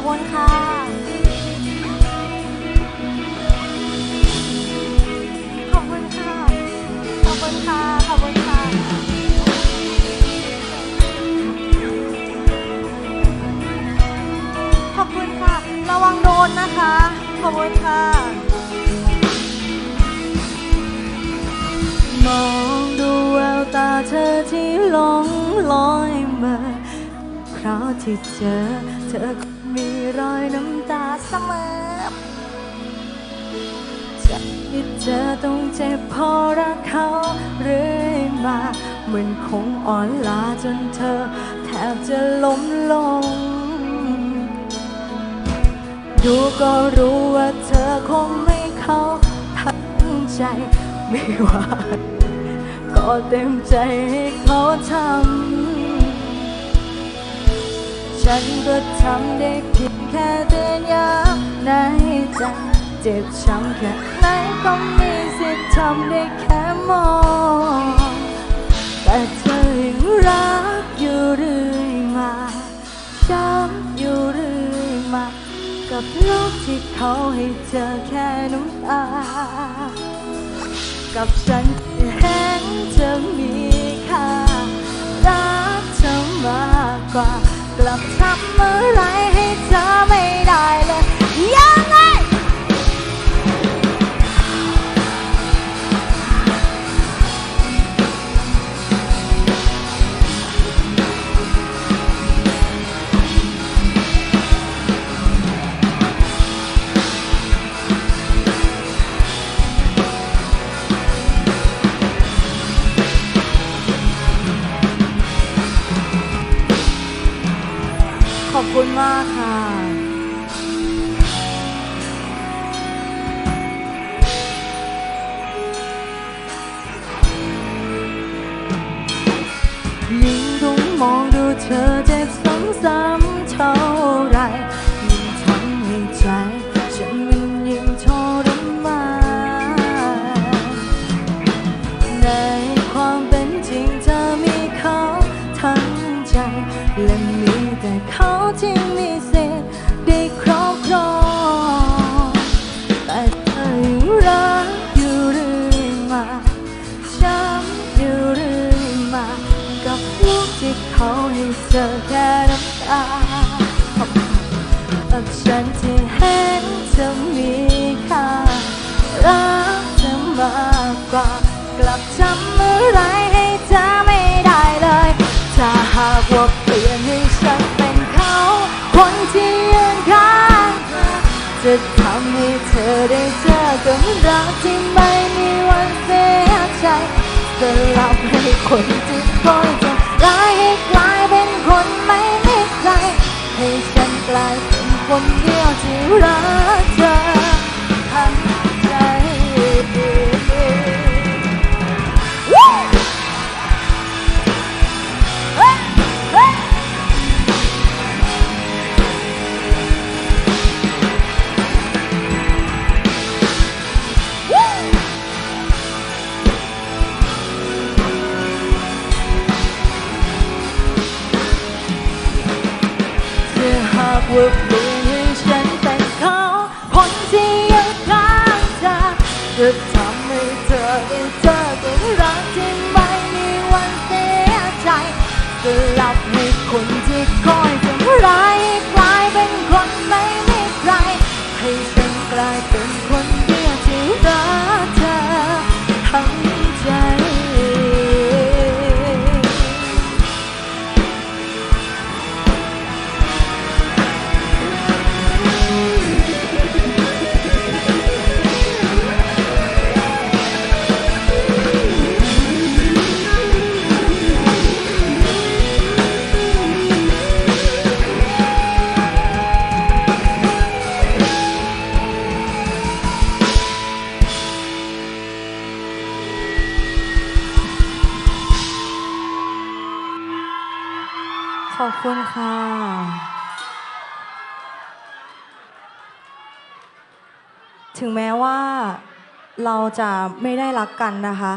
บคุณค่ะขอบคุณค่ะขอบคุณค่ะขอบคุณค่ะขอบคุณค่ะระวังโดนนะคะ ขอบคุณค่ะ มองดูแววตาเธอที่หลงลอยมาเพราะที่เจอเธอ มีรอยน้ำตาเสมอจากที่เธอต้องเจ็บพราะรักเขาเรื่อยมาเหมันคงอ่อนล้าจนเธอแทบจะล้มลง ดูก็รู้ว่าเธอคงไม่เข้าทั้งใจไม่ว่า ก็เต็มใจให้เขาทำ ฉันก็ทำได้เพียงแค่เตือนย้ำในใจเจ็บช้ำแค่ไหนก็มีสิทธิ์ทำได้แค่มองแต่เธอยังรักอยู่เรื่อยมาช้ำอยู่เรื่อยมากับโลกที่เขาให้เธอแค่น้ำตากับฉันที่เห็นเธอมีค่ารักเธอมากกว่า กลับทำอะไรให้เธอไม่ได้เลย อบคุณมากค่ะ รักที่ไม่มีวันเสียใจสลับให้คนที่คอยจะร้ายให้กลายเป็นคนไม่มีใครให้ฉันกลายเป็นคนเดียวที่รัก ห เราจะไม่ได้รักกันนะคะ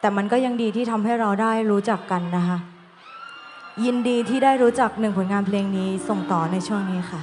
แต่มันก็ยังดีที่ทำให้เราได้รู้จักกันนะคะ ยินดีที่ได้รู้จักหนึ่งผลงานเพลงนี้ส่งต่อในช่วงนี้ค่ะ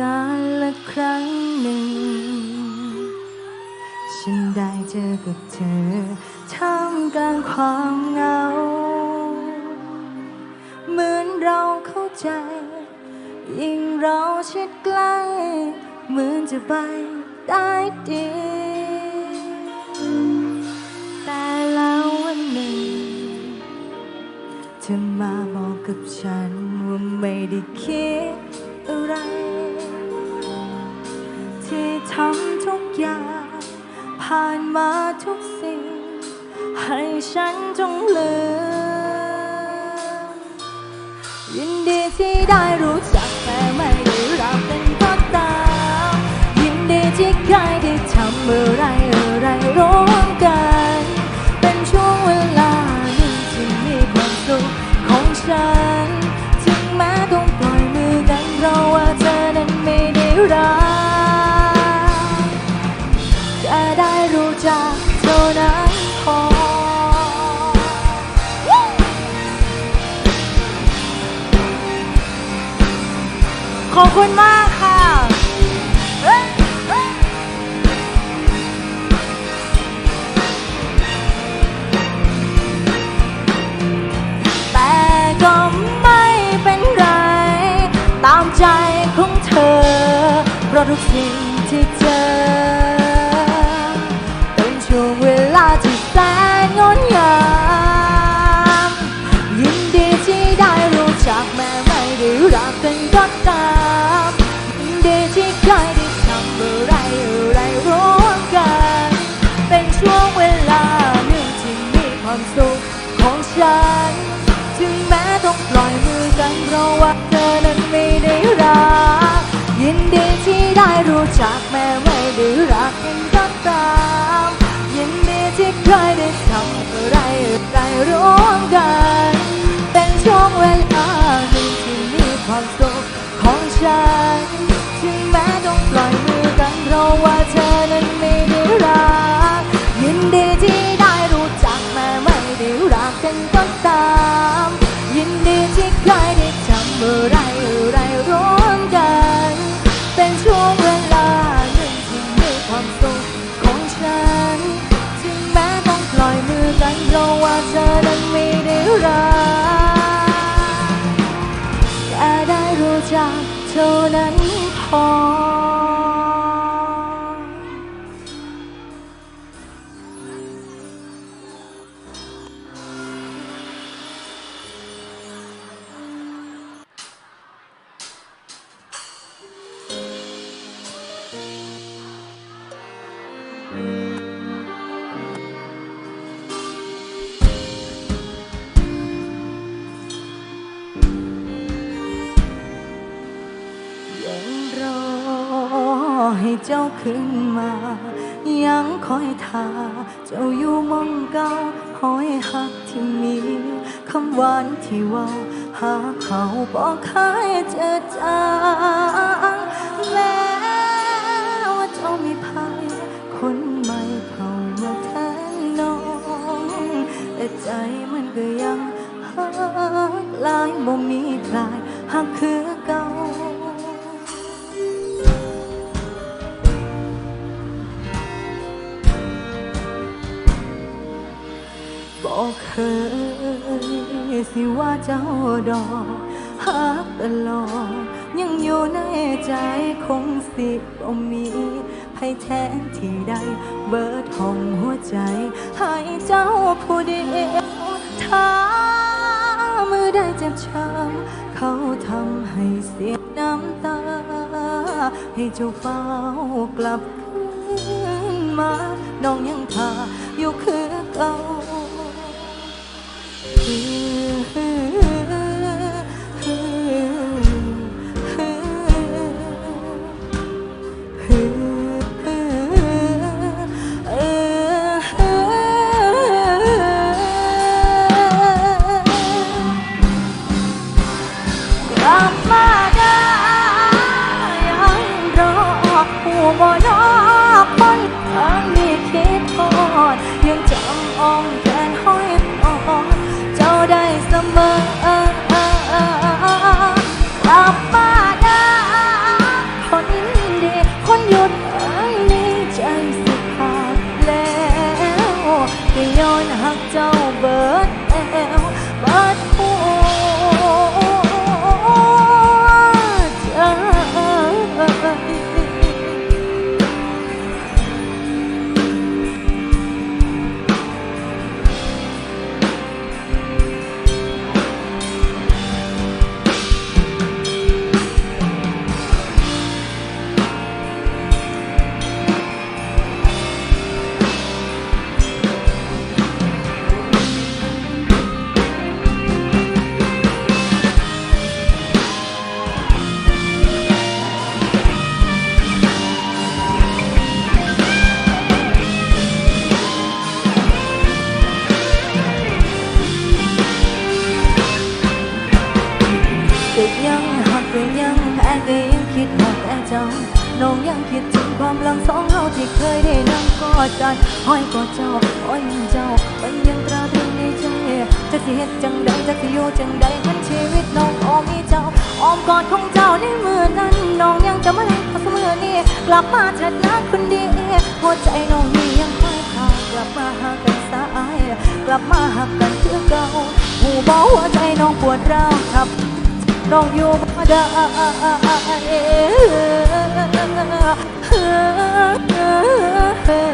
กาลละครั้ง ฉันได้เจอกับเธอท่ามกลางความเหงา เหมือนเราเข้าใจ ยิ่งเราชิดใกล้เหมือนจะไปได้ดีแต่แล้ววันหนึ่งเธอมาบอกกับฉันว่าไม่ได้คิดอะไร ที่ทำทุกอย่าง ผ่านมาทุกสิ่ง ให้ฉันจงลืมยินดีที่ได้รู้จักแต่ไม่ ขอบคุณมากค่ะเฮ้ยเฮ้ยแต่ก็ไม่เป็นไร ตามใจของเธอ เพราะทุกสิ่ง ว่าเธอนั้นไม่ได้รักยินดีที่ได้รู้จักแม้ว่า ให้เจ้าขึ้นมา ยังคอยท่าเจ้าอยู่มองเก่าหอยหักที่มีคำหวานที่ว่าหาเขาบอกเคยเจอจางแม้ว่าเจ้ามีภัยคนใหม่เข้ามาแทนน้อง แต่ใจมันก็ยังหักลายบ่มีคลายหักคือเก่า เจ้าดอกหักตลอดยังอยู่ในใจคงสิบ่มีให้แทนที่ใดเบิดห้องหัวใจ ให้เจ้าผู้เดียวถ้ามือได้เจ็บช้ำเขาทำให้เสียน้ำตา ให้เจ้าเฝ้ากลับคืนมา น้องยังท่าอยู่คือเก่า อดกันห้อยกอดเจ้าห้อยยังเจ้ามันยังตราตรึงในใจจะสิเฮ็ดจังใดจะสิอยู่จังใดคันชีวิตน้องอ้อมีเจ้าอ้อมกอดของเจ้าในมือนั้นน้องยังจะมาเล่นเขาเสมอนี่กลับมาเถิดนะคนดีหัวใจน้องนี่ยังคอยข่าวกลับมาหากันสายกลับมาหักกันคือเก่าหูบอกหัวใจน้องปวดร้าวครับน้องอยู่บ่ได้ก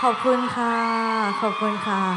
ขอบคุณค่ะ ขอบคุณค่ะ